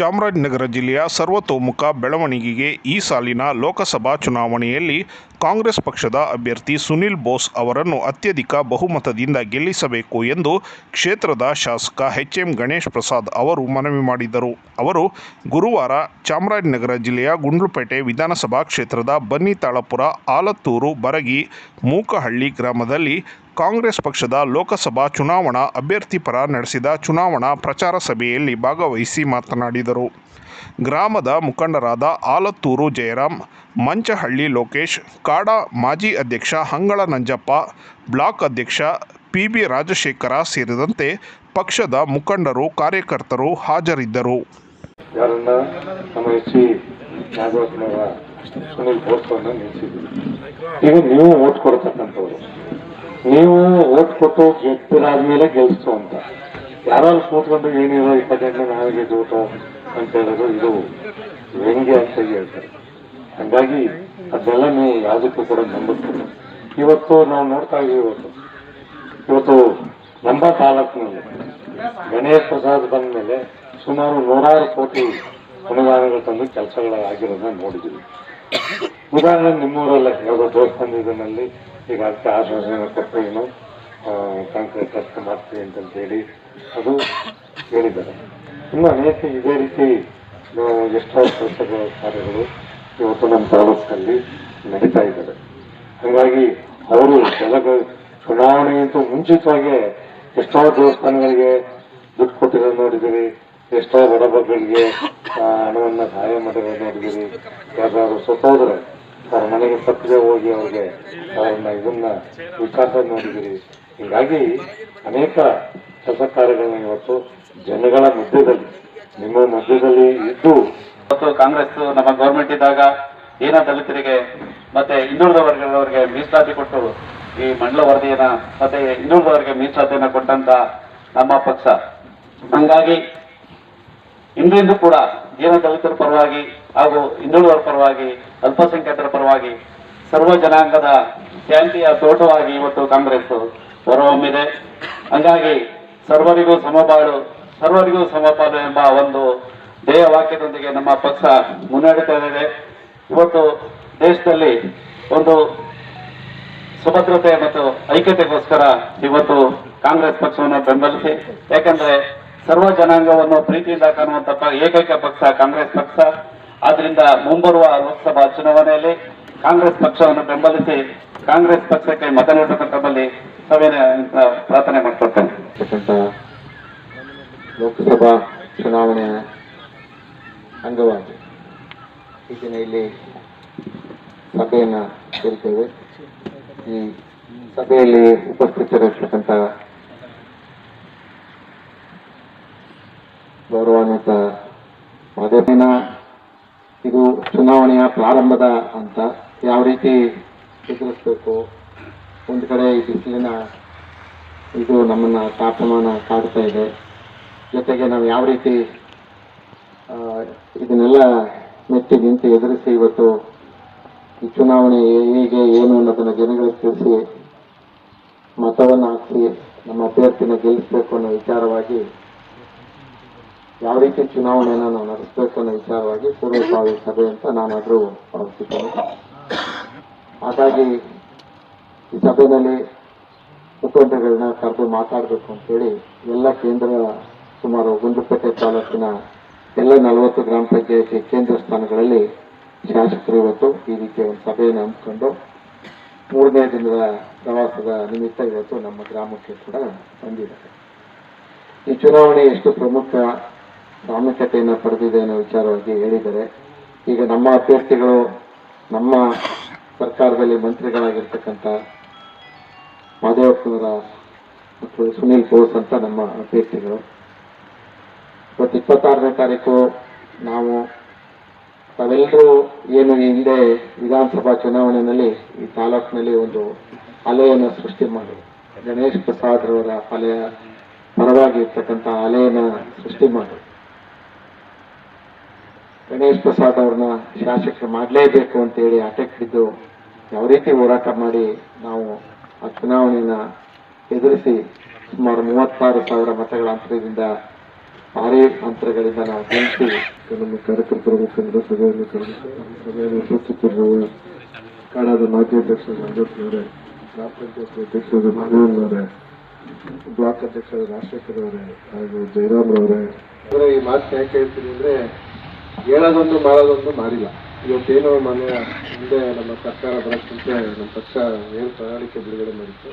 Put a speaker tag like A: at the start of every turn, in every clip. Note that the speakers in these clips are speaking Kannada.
A: ಚಾಮರಾಜನಗರ ಜಿಲ್ಲೆಯ ಸರ್ವತೋಮುಖ ಬೆಳವಣಿಗೆಗೆ ಈ ಸಾಲಿನ ಲೋಕಸಭಾ ಚುನಾವಣೆಯಲ್ಲಿ ಕಾಂಗ್ರೆಸ್ ಪಕ್ಷದ ಅಭ್ಯರ್ಥಿ ಸುನಿಲ್ ಬೋಸ್ ಅವರನ್ನು ಅತ್ಯಧಿಕ ಬಹುಮತದಿಂದ ಗೆಲ್ಲಿಸಬೇಕು ಎಂದು ಕ್ಷೇತ್ರದ ಶಾಸಕ ಎಚ್ ಎಂ ಗಣೇಶ್ ಪ್ರಸಾದ್ ಅವರು ಮನವಿ ಮಾಡಿದರು. ಅವರು ಗುರುವಾರ ಚಾಮರಾಜನಗರ ಜಿಲ್ಲೆಯ ಗುಂಡ್ಲುಪೇಟೆ ವಿಧಾನಸಭಾ ಕ್ಷೇತ್ರದ ಬನ್ನಿತಾಳಪುರ ಆಲತ್ತೂರು ಬರಗಿ ಮೂಕಹಳ್ಳಿ ಗ್ರಾಮದಲ್ಲಿ ಕಾಂಗ್ರೆಸ್ ಪಕ್ಷದ ಲೋಕಸಭಾ ಚುನಾವಣಾ ಅಭ್ಯರ್ಥಿ ಪರ ನಡೆಸಿದ ಚುನಾವಣಾ ಪ್ರಚಾರ ಸಭೆಯಲ್ಲಿ ಭಾಗವಹಿಸಿ ಮಾತನಾಡಿದರು. ಗ್ರಾಮದ ಮುಖಂಡರಾದ ಆಲತ್ತೂರು ಜಯರಾಮ್ ಮಂಚಹಳ್ಳಿ ಲೋಕೇಶ್, ಕಾಡಾ ಮಾಜಿ ಅಧ್ಯಕ್ಷ ಹಂಗಳ ನಂಜಪ್ಪ ಬ್ಲಾಕ್ ಅಧ್ಯಕ್ಷ ಪಿ ಬಿ ರಾಜಶೇಖರ ಸೇರಿದಂತೆ ಪಕ್ಷದ ಮುಖಂಡರು, ಕಾರ್ಯಕರ್ತರು ಹಾಜರಿದ್ದರು.
B: ನೀವು ಓಟ್ ಕೊಡ್ತಕ್ಕಂಥವ್ರು. ನೀವು ಓಟ್ ಕೊಟ್ಟು ಗೆದ್ದಿರಾದ್ಮೇಲೆ ಗೆಲ್ಸು ಅಂತ. ಯಾರು ಕೂತ್ಕೊಂಡು ಏನಿರೋ ಇಪ್ಪತ್ತೆಂಟನೇ ನಾಳೆ ಗೆದ್ದು ಅಂತ ಹೇಳೋದು ಇದು ವ್ಯಂಗ್ಯ ಅಂತ ಹೇಳ್ತಾರೆ. ಹಂಗಾಗಿ ಅದೆಲ್ಲ ನೀವು ಯಾವುದಕ್ಕೂ ಕೂಡ ನಂಬುತ್ತೀರಿ. ಇವತ್ತು ನಾವು ನೋಡ್ತಾ ಇದ್ದೀವಿ ಇವತ್ತು. ಇವತ್ತು ನಮ್ಮ ತಾಲೂಕಿನಲ್ಲಿ ಗಣೇಶ್ ಪ್ರಸಾದ್ ಬಂದ ಮೇಲೆ ಸುಮಾರು ನೂರಾರು ಕೋಟಿ ಅನುದಾನಗಳು ತಂದು ಕೆಲಸಗಳಾಗಿರೋದನ್ನ ನೋಡಿದ್ದೀವಿ. ಉದಾಹರಣೆ ನಿಮ್ಮೂರಲ್ಲೇ ಯಾವುದೋ ದೇವಸ್ಥಾನದಲ್ಲಿ ಈಗ ಅದಕ್ಕೆ ಆಶ್ವಾಸನೆ ಕೊಟ್ಟು ಏನು ಕಾಂಕ್ರೀಟ್ ರಸ್ತೆ ಮಾಡ್ತೀವಿ ಅಂತ ಹೇಳಿ ಅದು ಹೇಳಿದ್ದಾರೆ. ಇನ್ನು ಅನೇಕ ಇದೇ ರೀತಿ ಎಷ್ಟೋ ಕೆಲಸಗಳ ಕಾರ್ಯಗಳು ಇವತ್ತು ನಮ್ಮ ತಾಲೂಕಿನಲ್ಲಿ ನಡೀತಾ ಇದ್ದಾರೆ ಹಾಗಾಗಿ ಅವರು ಜಲಗ ಚುನಾವಣೆಗಿಂತ ಮುಂಚಿತವಾಗಿ ಎಷ್ಟೋ ದೇವಸ್ಥಾನಗಳಿಗೆ ದುಡ್ಡು ಕೊಟ್ಟಿರೋದು ನೋಡಿದ್ದೀರಿ, ಎಷ್ಟೋ ಬಡಬಗ್ಗಳಿಗೆ ಹಣವನ್ನ ಸಹಾಯ ಮಾಡಿರೋದು ನೋಡಿದ್ದೀರಿ. ಯಾರು ಸತ್ತೋದ್ರೆ ಅವ್ರ ಮನೆಗೆ ತಪ್ಪದೆ ಹೋಗಿ ಅವ್ರಿಗೆ ಅವ್ರನ್ನ ಇದನ್ನ ವಿಕಾಸ ನೋಡಿದಿರಿ. ಹೀಗಾಗಿ ಅನೇಕ ಕೆಲಸ ಕಾರ್ಯಗಳನ್ನ ಇವತ್ತು ಜನಗಳ ಮಧ್ಯದಲ್ಲಿ, ನಿಮ್ಮ ಮಧ್ಯದಲ್ಲಿ ಇದ್ದು
C: ಇವತ್ತು ಕಾಂಗ್ರೆಸ್ ನಮ್ಮ ಗೌರ್ಮೆಂಟ್ ಇದ್ದಾಗ ಏನ ದಲಿತರಿಗೆ ಮತ್ತೆ ಹಿಂದುಳಿದ ವರ್ಗದವರಿಗೆ ಮೀಸಲಾತಿ ಕೊಟ್ಟು ಈ ಮಂಡಲ ವರದಿಯನ್ನ ಮತ್ತೆ ಹಿಂದುಳಿದವರಿಗೆ ಮೀಸಲಾತಿಯನ್ನ ಕೊಟ್ಟಂತ ನಮ್ಮ ಪಕ್ಷ. ಹಂಗಾಗಿ ಇಂದಿಂದು ಕೂಡ ಜೀವನ ದಲಿತರ ಪರವಾಗಿ ಹಾಗೂ ಹಿಂದುಳಿದವರ ಪರವಾಗಿ, ಅಲ್ಪಸಂಖ್ಯಾತರ ಪರವಾಗಿ, ಸರ್ವ ಜನಾಂಗದ ಶಾಂತಿಯ ತೋಟವಾಗಿ ಇವತ್ತು ಕಾಂಗ್ರೆಸ್ ಹೊರಹೊಮ್ಮಿದೆ. ಹಂಗಾಗಿ ಸರ್ವರಿಗೂ ಸಮಬಾಳು, ಸರ್ವರಿಗೂ ಸಮಪಾಲು ಎಂಬ ಒಂದು ಧ್ಯೇಯ ವಾಕ್ಯದೊಂದಿಗೆ ನಮ್ಮ ಪಕ್ಷ ಮುನ್ನಡೆತಾ ಇದೆ. ಇವತ್ತು ದೇಶದಲ್ಲಿ ಒಂದು ಸುಭದ್ರತೆ ಮತ್ತು ಐಕ್ಯತೆಗೋಸ್ಕರ ಇವತ್ತು ಕಾಂಗ್ರೆಸ್ ಪಕ್ಷವನ್ನು ಬೆಂಬಲಿಸಿ, ಯಾಕಂದ್ರೆ ಸರ್ವ ಜನಾಂಗವನ್ನು ಪ್ರೀತಿಯಿಂದ ಕಾಣುವಂತ ಏಕೈಕ ಪಕ್ಷ ಕಾಂಗ್ರೆಸ್ ಪಕ್ಷ. ಆದ್ರಿಂದ ಮುಂಬರುವ ಲೋಕಸಭಾ ಚುನಾವಣೆಯಲ್ಲಿ ಕಾಂಗ್ರೆಸ್ ಪಕ್ಷವನ್ನು ಬೆಂಬಲಿಸಿ ಕಾಂಗ್ರೆಸ್ ಪಕ್ಷಕ್ಕೆ ಮತ ನೀಡತಕ್ಕಂಥದ್ದಲ್ಲಿ ಸಭೆಯ ಪ್ರಾರ್ಥನೆ
B: ಮಾಡಿಕೊಡ್ತೇನೆ ಲೋಕಸಭಾ ಚುನಾವಣೆಯ ಅಂಗವಾಗಿ ಈ ದಿನ ಇಲ್ಲಿ ಸಭೆಯನ್ನು ಸೇರ್ತೇವೆ ಈ ಸಭೆಯಲ್ಲಿ ಉಪಸ್ಥಿತರಿರ್ತಕ್ಕಂಥ ಗೌರವಾನ್ವಿತ ಮಹದೇವನ ಇದು ಚುನಾವಣೆಯ ಪ್ರಾರಂಭದ ಅಂತ ಯಾವ ರೀತಿ ಎದುರಿಸ್ಬೇಕು? ಒಂದು ಕಡೆ ಈ ಬಿಸಿಲಿನ ಇದು ನಮ್ಮನ್ನ ತಾಪಮಾನ ಕಾಡ್ತಾ ಇದೆ. ಜೊತೆಗೆ ನಾವು ಯಾವ ರೀತಿ ಇದನ್ನೆಲ್ಲ ಮೆಟ್ಟಿ ನಿಂತು ಎದುರಿಸಿ ಇವತ್ತು ಈ ಚುನಾವಣೆ ಹೇಗೆ, ಏನು ಅನ್ನೋದನ್ನು ಜನಗಳಿಗೆ ತಿಳಿಸಿ, ಮತವನ್ನು ಹಾಕಿಸಿ, ನಮ್ಮ ಅಭ್ಯರ್ಥಿನ ಗೆಲ್ಲಿಸಬೇಕು ಅನ್ನೋ ವಿಚಾರವಾಗಿ ಯಾವ ರೀತಿ ಚುನಾವಣೆಯನ್ನು ನಾವು ನಡೆಸಬೇಕು ಅನ್ನೋ ವಿಚಾರವಾಗಿ ಪೂರ್ವಭಾವಿ ಸಭೆ ಅಂತ ನಾನಾದರೂ ಭಾವಿಸಿದ್ದೇನೆ ಹಾಗಾಗಿ ಈ ಸಭೆಯಲ್ಲಿ ಮುಖಂಡಗಳನ್ನ ಕರೆದು ಮಾತಾಡಬೇಕು ಅಂತೇಳಿ ಎಲ್ಲ ಕೇಂದ್ರ ಸುಮಾರು ಗುಂಡ್ಲುಪೇಟೆ ತಾಲೂಕಿನ ಎಲ್ಲ ನಲವತ್ತು ಗ್ರಾಮ ಪಂಚಾಯತಿ ಕೇಂದ್ರ ಸ್ಥಾನಗಳಲ್ಲಿ ಶಾಸಕರು ಇವತ್ತು ಈ ರೀತಿಯ ಒಂದು ಸಭೆಯನ್ನು ಹಮ್ಮಿಕೊಂಡು ಮೂರನೇ ದಿನದ ಪ್ರವಾಸದ ನಿಮಿತ್ತ ಇವತ್ತು ನಮ್ಮ ಗ್ರಾಮಕ್ಕೆ ಕೂಡ ಬಂದಿದ್ದಾರೆ. ಈ ಚುನಾವಣೆ ಎಷ್ಟು ಪ್ರಮುಖ ಪ್ರಾಮುಖ್ಯತೆಯನ್ನು ಪಡೆದಿದೆ ಅನ್ನೋ ವಿಚಾರವಾಗಿ ಹೇಳಿದ್ದಾರೆ. ಈಗ ನಮ್ಮ ಅಭ್ಯರ್ಥಿಗಳು, ನಮ್ಮ ಸರ್ಕಾರದಲ್ಲಿ ಮಂತ್ರಿಗಳಾಗಿರ್ತಕ್ಕಂಥ ಮಾದೇವಪ್ಪನವರ ಮತ್ತು ಸುನೀಲ್ ಬೋಸ್ ಅಂತ ನಮ್ಮ ಅಭ್ಯರ್ಥಿಗಳು. ಇವತ್ತು ಇಪ್ಪತ್ತಾರನೇ ತಾರೀಕು ನಾವು ತಾವೆಲ್ಲರೂ ಏನು ಈ ಹಿಂದೆ ವಿಧಾನಸಭಾ ಚುನಾವಣೆಯಲ್ಲಿ ಈ ತಾಲೂಕಿನಲ್ಲಿ ಒಂದು ಅಲೆಯನ್ನು ಸೃಷ್ಟಿ ಮಾಡಿ, ಗಣೇಶ್ ಪ್ರಸಾದ್ ರವರ ಅಲೆಯ ಪರವಾಗಿ ಇರ್ತಕ್ಕಂಥ ಅಲೆಯನ್ನು ಸೃಷ್ಟಿ ಮಾಡಿ. ಗಣೇಶ್ ಪ್ರಸಾದ್ ಅವ್ರನ್ನ ಶಾಸಕರು ಮಾಡಲೇಬೇಕು ಅಂತೇಳಿ ಹಠ ಹಿಡಿದು ಯಾವ ರೀತಿ ಹೋರಾಟ ಮಾಡಿ ನಾವು ಆ
D: ಚುನಾವಣೆಯನ್ನ ಎದುರಿಸಿ ಸುಮಾರು ಮೂವತ್ತಾರು ಸಾವಿರ ಮತಗಳ ಅಂತರದಿಂದ ಭಾರಿ ಅಂತರಗಳಿಂದ ನಾವು ಗೆಲ್ಲಿಸಿ ನಮ್ಮ ಕಾರ್ಯಕರ್ತರ ಮುಖಂಡರ ಸಭೆಯನ್ನು ಸಭೆಯಲ್ಲಿ ಉಪಸ್ಥಿತರಿರುವ ಕಾಡಾದ ಮಾಜಿ ಅಧ್ಯಕ್ಷ ಮಂಜೋತ್ನವರೇ ಗ್ರಾಮ ಪಂಚಾಯತ್ ಅಧ್ಯಕ್ಷರು ಮಾಧವನವರೇ ಬ್ಲಾಕ್ ಅಧ್ಯಕ್ಷರ ರಾಜಶೇಖರ್ ಅವರೇ ಹಾಗೂ ಜಯರಾಮ್ರವರೇ ಅಂದ್ರೆ ಈ ಮಾತು ಯಾಕೆ ಹೇಳ್ತೀನಿ ಅಂದ್ರೆ ಹೇಳೋದೊಂದು ಮಾಡೋದೊಂದು ಮಾಡಿಲ್ಲ. ಇವತ್ತೇನು ಮನೆ ಮುಂದೆ ನಮ್ಮ ಸರ್ಕಾರ ಬರೋಕ್ಕಿಂತ ನಮ್ಮ ಪಕ್ಷ ಏನು ಪ್ರಣಾಳಿಕೆ ಬಿಡುಗಡೆ ಮಾಡಿತ್ತು,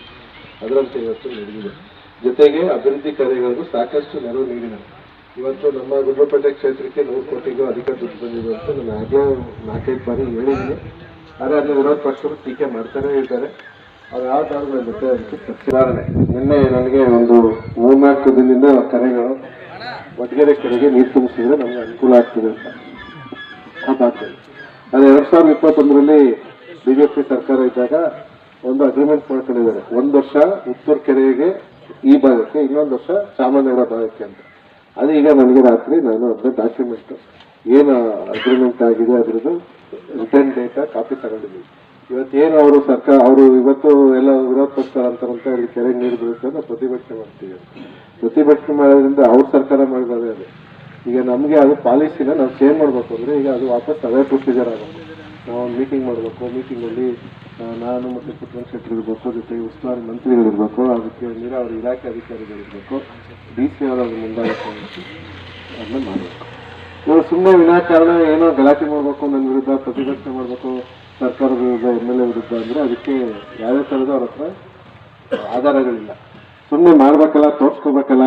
D: ಅದರಂತೆ ಇವತ್ತು ನಡೆದಿದೆ. ಜೊತೆಗೆ ಅಭಿವೃದ್ಧಿ ಕಾರ್ಯಗಳಿಗೂ ಸಾಕಷ್ಟು ನೆರವು ನೀಡಿದೆ ಇವತ್ತು ನಮ್ಮ ಗುಡ್ಡಪೇಟೆ ಕ್ಷೇತ್ರಕ್ಕೆ ನೂರು ಕೋಟಿಗೂ ಅಧಿಕ ದುಡ್ಡು ಬಂದಿದೆ ಅಂತ ನಾನು ಆಗಲೇ ನಾಲ್ಕೈದು ಬಾರಿ ಹೇಳಿದ್ದೀನಿ. ಆದರೆ ಅದನ್ನ ವಿರೋಧ ಪಕ್ಷರು ಟೀಕೆ ಮಾಡ್ತಾನೆ ಇದ್ದಾರೆ. ಅವ್ರು ಯಾವ ಕಾರಣದ ಜೊತೆ ನಿನ್ನೆ ನನಗೆ ಒಂದು ಮೂರ್ನಾಲ್ಕು ದಿನದಿಂದ ಕರೆಗಳು ಒಟ್ಟಿಗೆ ಕೆರೆಗೆ ನೀರು ತುಂಬಿಸಿದ್ರೆ ನಮ್ಗೆ ಅನುಕೂಲ ಆಗ್ತದೆ ಅಂತ. ಅದಾಗ್ತದೆ ಅದು ಎರಡ್ ಸಾವಿರದ ಇಪ್ಪತ್ತೊಂದರಲ್ಲಿ ಬಿಜೆಪಿ ಸರ್ಕಾರ ಇದ್ದಾಗ ಒಂದು ಅಗ್ರಿಮೆಂಟ್ ಮಾಡ್ಕೊಂಡಿದ್ದಾರೆ. ಒಂದ್ ವರ್ಷ ಉತ್ತೂರು ಕೆರೆಗೆ ಈ ಭಾಗಕ್ಕೆ, ಇನ್ನೊಂದು ವರ್ಷ ಚಾಮರಾಜನಗರ ಭಾಗಕ್ಕೆ ಅಂತ. ಅದು ಈಗ ನನಗೆ ರಾತ್ರಿ ನಾನು ಅದನ್ನ ಡಾಕ್ಯುಮೆಂಟ್ ಏನು ಅಗ್ರಿಮೆಂಟ್ ಆಗಿದೆ ಅದರದ್ದು ರಿಟರ್ನ್ ಡೇಟಾ ಕಾಪಿ ತಗೊಂಡಿದ್ದೀವಿ ಇವತ್ತೇನು ಅವರು ಸರ್ಕಾರ, ಅವರು ಇವತ್ತು ಎಲ್ಲ ವಿರೋಧ ಪಕ್ಷ ಅಂತಾರಂತ ಇಲ್ಲಿ ಕೆರೆ ನೀರು ಅಂತ ಪ್ರತಿಭಟನೆ ಮಾಡ್ತೀವಿ. ಪ್ರತಿಭಟನೆ ಮಾಡೋದ್ರಿಂದ ಅವ್ರ ಸರ್ಕಾರ ಮಾಡಿದಾರೆ ಅದು ಈಗ ನಮಗೆ ಅದು ಪಾಲಿಸಿನ ನಾವು ಚೇಂಜ್ ಮಾಡಬೇಕು ಅಂದರೆ ಈಗ ಅದು ವಾಪಸ್ ಅದೇ ಪ್ರೊಸೀಜರ್ ಆಗುತ್ತೆ. ನಾವು ಒಂದು ಮೀಟಿಂಗ್ ಮಾಡಬೇಕು ಮೀಟಿಂಗಲ್ಲಿ ನಾನು ಮತ್ತು ಕುಟುಂಬ ಶೆಟ್ಟರ್ ಇರಬೇಕು, ಜೊತೆಗೆ ಉಸ್ತುವಾರಿ ಮಂತ್ರಿಗಳಿರಬೇಕು ಅದಕ್ಕೆ ನೀರಾವರಿ ಇಲಾಖೆ ಅಧಿಕಾರಿಗಳಿರಬೇಕು ಡಿ ಸಿ ಅವರವ್ರ ಮುಂದಾಗಬೇಕು ಅದನ್ನ ಮಾಡಬೇಕು. ಇವರು ಸುಮ್ಮನೆ ವಿನಾಕಾರಣ ಏನೋ ಗಲಾಟೆ ಮಾಡಬೇಕು, ನನ್ನ ವಿರುದ್ಧ ಪ್ರತಿಭಟನೆ ಮಾಡಬೇಕು ಸರ್ಕಾರದ ವಿರುದ್ಧ ಎಂ ಎಲ್ ಎ ವಿರುದ್ಧ ಅಂದರೆ ಅದಕ್ಕೆ ಯಾವುದೇ ಥರದ ಅವ್ರ ಹತ್ರ ಆಧಾರಗಳಿಲ್ಲ. ಸುಮ್ಮನೆ ಮಾಡ್ಬೇಕಲ್ಲ ತೋರ್ಸ್ಕೋಬೇಕಲ್ಲ.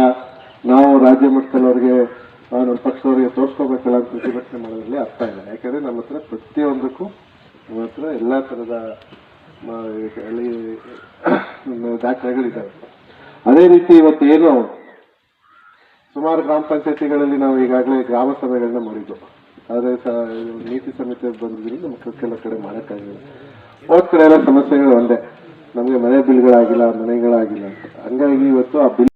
D: ನಾವು ರಾಜ್ಯ ಆ, ನಮ್ಮ ಪಕ್ಷದವ್ರಿಗೆ ತೋರಿಸ್ಕೋಬೇಕಲ್ಲ ಅಂತ ಪ್ರತಿಭಟನೆ ಮಾಡೋದ್ರಲ್ಲಿ ಅರ್ಥ ಇಲ್ಲ. ಯಾಕಂದ್ರೆ ನಮ್ಮ ಹತ್ರ ಪ್ರತಿಯೊಂದಕ್ಕೂ ನಮ್ಮ ಹತ್ರ ಎಲ್ಲ ಥರದ ದಾಖಲೆಗಳಿದ್ದಾವೆ ಅದೇ ರೀತಿ ಇವತ್ತು ಏನು ಸುಮಾರು ಗ್ರಾಮ ಪಂಚಾಯತಿಗಳಲ್ಲಿ ನಾವು ಈಗಾಗಲೇ ಗ್ರಾಮ ಸಭೆಗಳನ್ನ ಮಾಡಿದ್ದು. ಆದರೆ ನೀತಿ ಸಮಿತಿ ಬಂದಿದ್ದರಿಂದ ಮಕ್ಕಳಕ್ಕೆಲ್ಲ ಕೆಲ ಕಡೆ ಮಾಡೋಕ್ಕಾಗಿಲ್ಲ. ಹೋದ ಕಡೆ ಎಲ್ಲ ಸಮಸ್ಯೆಗಳು ಒಂದೇ. ನಮಗೆ ಮನೆ ಬಿಲ್ಗಳಾಗಿಲ್ಲ, ಮನೆಗಳಾಗಿಲ್ಲ ಹಂಗಾಗಿ ಇವತ್ತು ಆ ಬಿಲ್